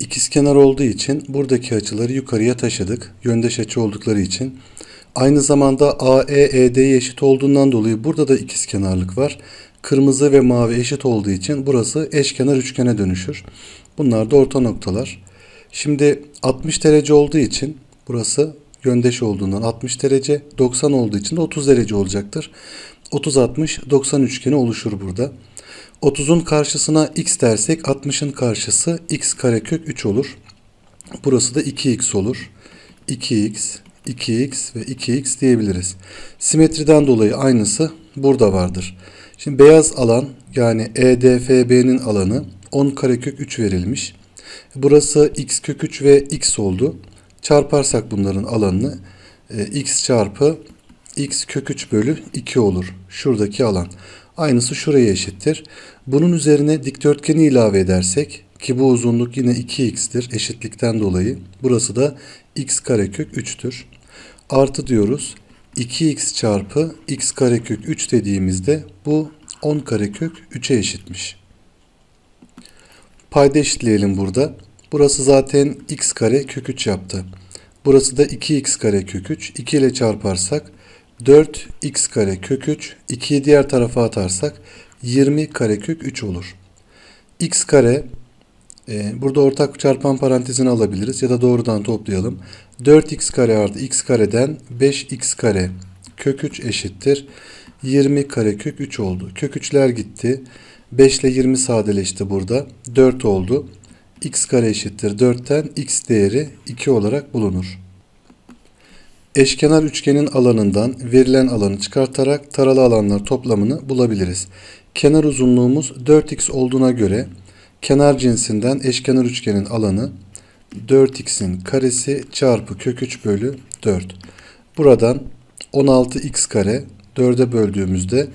ikizkenar olduğu için buradaki açıları yukarıya taşıdık. Yöndeş açı oldukları için. Aynı zamanda AE ED'ye eşit olduğundan dolayı burada da ikizkenarlık var. Kırmızı ve mavi eşit olduğu için burası eşkenar üçgene dönüşür. Bunlar da orta noktalar. Şimdi 60 derece olduğu için burası yöndeş olduğundan 60 derece, 90 olduğu için de 30 derece olacaktır. 30 60 90 üçgeni oluşur burada. 30'un karşısına x dersek 60'ın karşısı x karekök 3 olur. Burası da 2x olur. 2x, 2x ve 2x diyebiliriz. Simetriden dolayı aynısı burada vardır. Şimdi beyaz alan yani EDFB'nin alanı 10 karekök 3 verilmiş. Burası x kök 3 ve x oldu. Çarparsak bunların alanını e, x çarpı x kök 3 bölü 2 olur. Şuradaki alan. Aynısı şuraya eşittir. Bunun üzerine dikdörtgeni ilave edersek ki bu uzunluk yine 2x'tir eşitlikten dolayı. Burası da x karekök 3'tür. Artı diyoruz. 2x çarpı x karekök 3 dediğimizde bu 10 karekök 3'e eşitmiş. Payda eşitleyelim burada. Burası zaten x kare kök 3 yaptı. Burası da 2x kare kök 3. 2 ile çarparsak 4x kare kök 3. 2'yi diğer tarafa atarsak 20 kare kök 3 olur. x kare e, burada ortak çarpan parantezini alabiliriz ya da doğrudan toplayalım. 4x kare artı x kareden 5x kare kök 3 eşittir. 20 kare kök 3 oldu. Kök 3'ler gitti. 5 ile 20 sadeleşti burada. 4 oldu. x kare eşittir 4'ten x değeri 2 olarak bulunur. Eşkenar üçgenin alanından verilen alanı çıkartarak taralı alanlar toplamını bulabiliriz. Kenar uzunluğumuz 4x olduğuna göre kenar cinsinden eşkenar üçgenin alanı 4x'in karesi çarpı kök 3 bölü 4. Buradan 16x kare 4'e böldüğümüzde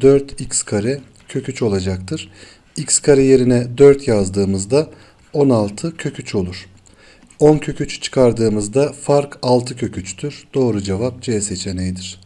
4x kare kök 3 olacaktır. x kare yerine 4 yazdığımızda 16 kök 3 olur. 10 kök 3 çıkardığımızda fark 6 kök 3'tür. Doğru cevap C seçeneğidir.